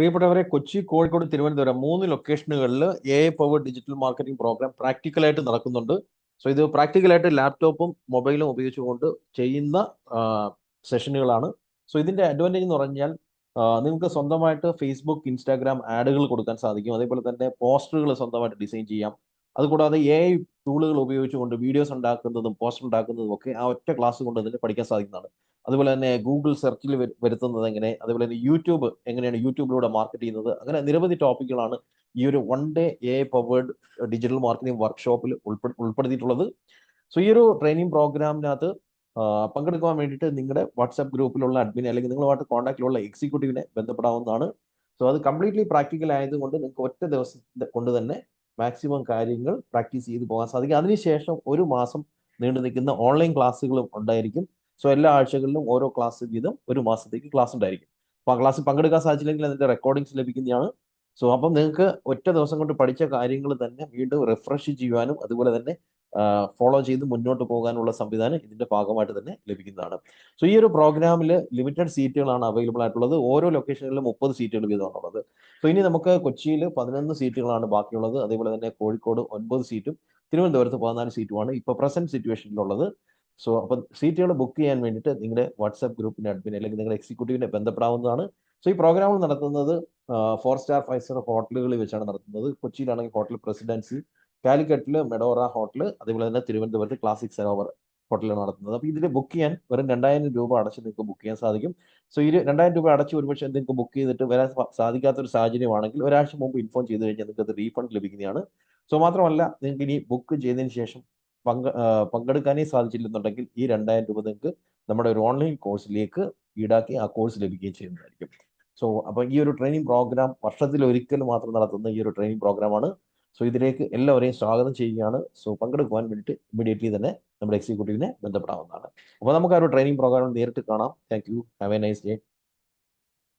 പ്രിയപ്പെട്ടവരെ കൊച്ചി കോഴിക്കോട് തിരുവനന്തപുരം മൂന്ന് ലൊക്കേഷനുകളിൽ A I power digital marketing program പ്രാക്ടിക്കലായിട്ട് നടക്കുന്നുണ്ട്. സോ ഇത് പ്രാക്ടിക്കലായിട്ട് ലാപ്ടോപ്പും മൊബൈലും ഉപയോഗിച്ചുകൊണ്ട് ചെയ്യുന്ന സെഷനുകളാണ് സോ ഇതിന്റെ അഡ്വാന്റേജ് എന്ന് പറഞ്ഞാൽ നിങ്ങൾക്ക് സ്വന്തമായിട്ട് ഫേസ്ബുക്ക് ഇൻസ്റ്റാഗ്രാം ആഡുകൾ കൊടുക്കാൻ സാധിക്കും. അതേപോലെ തന്നെ പോസ്റ്ററുകൾ സ്വന്തമായിട്ട് ഡിസൈൻ ചെയ്യാം. അതുകൂടാതെ എ ഐ ടൂളുകൾ ഉപയോഗിച്ചുകൊണ്ട് വീഡിയോസ് ഉണ്ടാക്കുന്നതും പോസ്റ്റർ ഉണ്ടാക്കുന്നതും ഒക്കെ ആ ഒറ്റ ക്ലാസ് കൊണ്ട് തന്നെ പഠിക്കാൻ സാധിക്കുന്നതാണ്. അതുപോലെ തന്നെ ഗൂഗിൾ സെർച്ചിൽ വരുത്തുന്നത് എങ്ങനെ? അതുപോലെ തന്നെ യൂട്യൂബ് എങ്ങനെയാണ് യൂട്യൂബിലൂടെ മാർക്കറ്റ് ചെയ്യുന്നത്? അങ്ങനെ നിരവധി ടോപ്പിക്കുകളാണ് ഈ ഒരു one day A powered digital marketing വർക്ക്ഷോപ്പിൽ ഉൾപ്പെ ഉൾപ്പെടുത്തിയിട്ടുള്ളത്. സോ ഈ ഒരു ട്രെയിനിങ് പ്രോഗ്രാമിനകത്ത് പങ്കെടുക്കാൻ വേണ്ടിയിട്ട് നിങ്ങളുടെ വാട്സാപ്പ് ഗ്രൂപ്പിലുള്ള അഡ്മിനെ അല്ലെങ്കിൽ നിങ്ങളുമായിട്ട് കോൺടാക്റ്റിലുള്ള എക്സിക്യൂട്ടീവിനെ ബന്ധപ്പെടാവുന്നതാണ്. സോ അത് കംപ്ലീറ്റ്ലി പ്രാക്ടിക്കൽ ആയതുകൊണ്ട് നിങ്ങൾക്ക് ഒറ്റ ദിവസം കൊണ്ട് തന്നെ മാക്സിമം കാര്യങ്ങൾ പ്രാക്ടീസ് ചെയ്ത് പോകാൻ സാധിക്കും. അതിനുശേഷം ഒരു മാസം നീണ്ടു നിൽക്കുന്ന ഓൺലൈൻ ക്ലാസ്സുകളും ഉണ്ടായിരിക്കും. സോ എല്ലാ ആഴ്ചകളിലും ഓരോ ക്ലാസ് വീതം ഒരു മാസത്തേക്ക് ക്ലാസ് ഉണ്ടായിരിക്കും. അപ്പോൾ ആ ക്ലാസ്സിൽ പങ്കെടുക്കാൻ സാധിച്ചില്ലെങ്കിൽ അതിന്റെ റെക്കോർഡിങ്സ് ലഭിക്കുന്നതാണ്. സോ അപ്പം നിങ്ങൾക്ക് ഒറ്റ ദിവസം കൊണ്ട് പഠിച്ച കാര്യങ്ങൾ തന്നെ വീണ്ടും റിഫ്രഷ് ചെയ്യുവാനും അതുപോലെ തന്നെ ഫോളോ ചെയ്ത് മുന്നോട്ട് പോകാനുള്ള സംവിധാനം ഇതിന്റെ ഭാഗമായിട്ട് തന്നെ ലഭിക്കുന്നതാണ്. സോ ഈ ഒരു പ്രോഗ്രാമിൽ ലിമിറ്റഡ് സീറ്റുകളാണ് അവൈലബിൾ ആയിട്ടുള്ളത്. ഓരോ ലൊക്കേഷനിലും മുപ്പത് സീറ്റുകൾ വീതമാണുള്ളത്. സോ ഇനി നമുക്ക് കൊച്ചിയിൽ പതിനൊന്ന് സീറ്റുകളാണ് ബാക്കിയുള്ളത്. അതേപോലെ തന്നെ കോഴിക്കോട് ഒൻപത് സീറ്റും തിരുവനന്തപുരത്ത് പതിനാല് സീറ്റുമാണ് ഇപ്പോൾ പ്രസന്റ് സിറ്റുവേഷനിലുള്ളത് സോ അപ്പം സീറ്റുകൾ ബുക്ക് ചെയ്യാൻ വേണ്ടിയിട്ട് നിങ്ങളുടെ വാട്സാപ്പ് ഗ്രൂപ്പിനെ അഡ്മിൻ അല്ലെങ്കിൽ നിങ്ങളുടെ എക്സിക്യൂട്ടീവിനെ ബന്ധപ്പെടാവുന്നതാണ്. സോ ഈ പ്രോഗ്രാമുകൾ നടത്തുന്നത് ഫോർ സ്റ്റാർ ഫൈവ് സ്റ്റാർ ഹോട്ടലുകളിൽ വെച്ചാണ് നടത്തുന്നത്. കൊച്ചിയിലാണെങ്കിൽ ഹോട്ടൽ പ്രസിഡൻസി കാലിക്കറ്റിൽ മെഡോറ ഹോട്ടൽ അതേപോലെ തന്നെ തിരുവനന്തപുരത്ത് ക്ലാസിക് സരോവർ ഹോട്ടലാണ് നടത്തുന്നത്. അപ്പോൾ ഇതിൽ ബുക്ക് ചെയ്യാൻ വെറും രണ്ടായിരം രൂപ അടച്ച് നിങ്ങൾക്ക് ബുക്ക് ചെയ്യാൻ സാധിക്കും. സോ ഈ രണ്ടായിരം രൂപ അടച്ച് ഒരുപക്ഷെ നിങ്ങൾക്ക് ബുക്ക് ചെയ്തിട്ട് വരാൻ സാധിക്കാത്ത ഒരു സാഹചര്യമാണെങ്കിൽ ഒരാഴ്ച മുമ്പ് ഇൻഫോം ചെയ്ത് കഴിഞ്ഞാൽ നിങ്ങൾക്ക് അത് റീഫണ്ട് ലഭിക്കുന്നതാണ്. സോ മാത്രമല്ല നിങ്ങൾക്ക് ഇനി ബുക്ക് ചെയ്തതിന് ശേഷം പങ്ക് പങ്കെടുക്കാനേ സാധിച്ചില്ലെന്നുണ്ടെങ്കിൽ ഈ രണ്ടായിരം രൂപ നിങ്ങൾക്ക് നമ്മുടെ ഒരു ഓൺലൈൻ കോഴ്സിലേക്ക് ഈടാക്കി ആ കോഴ്സ് ലഭിക്കുകയും ചെയ്യുന്നതായിരിക്കും. സോ അപ്പോൾ ഈ ഒരു ട്രെയിനിങ് പ്രോഗ്രാം വർഷത്തിൽ ഒരിക്കൽ മാത്രം നടത്തുന്ന ഈ ഒരു ട്രെയിനിങ് പ്രോഗ്രാമാണ്. സോ ഇതിലേക്ക് എല്ലാവരെയും സ്വാഗതം ചെയ്യുകയാണ്. സോ പങ്കെടുക്കുവാൻ വേണ്ടിയിട്ട് ഇമ്മീഡിയറ്റ്ലി തന്നെ നമ്മുടെ എക്സിക്യൂട്ടീവിനെ ബന്ധപ്പെടാവുന്നതാണ്. അപ്പോൾ നമുക്ക് ആ ഒരു ട്രെയിനിങ് പ്രോഗ്രാം നേരിട്ട് കാണാം. Thank you. Have a nice day.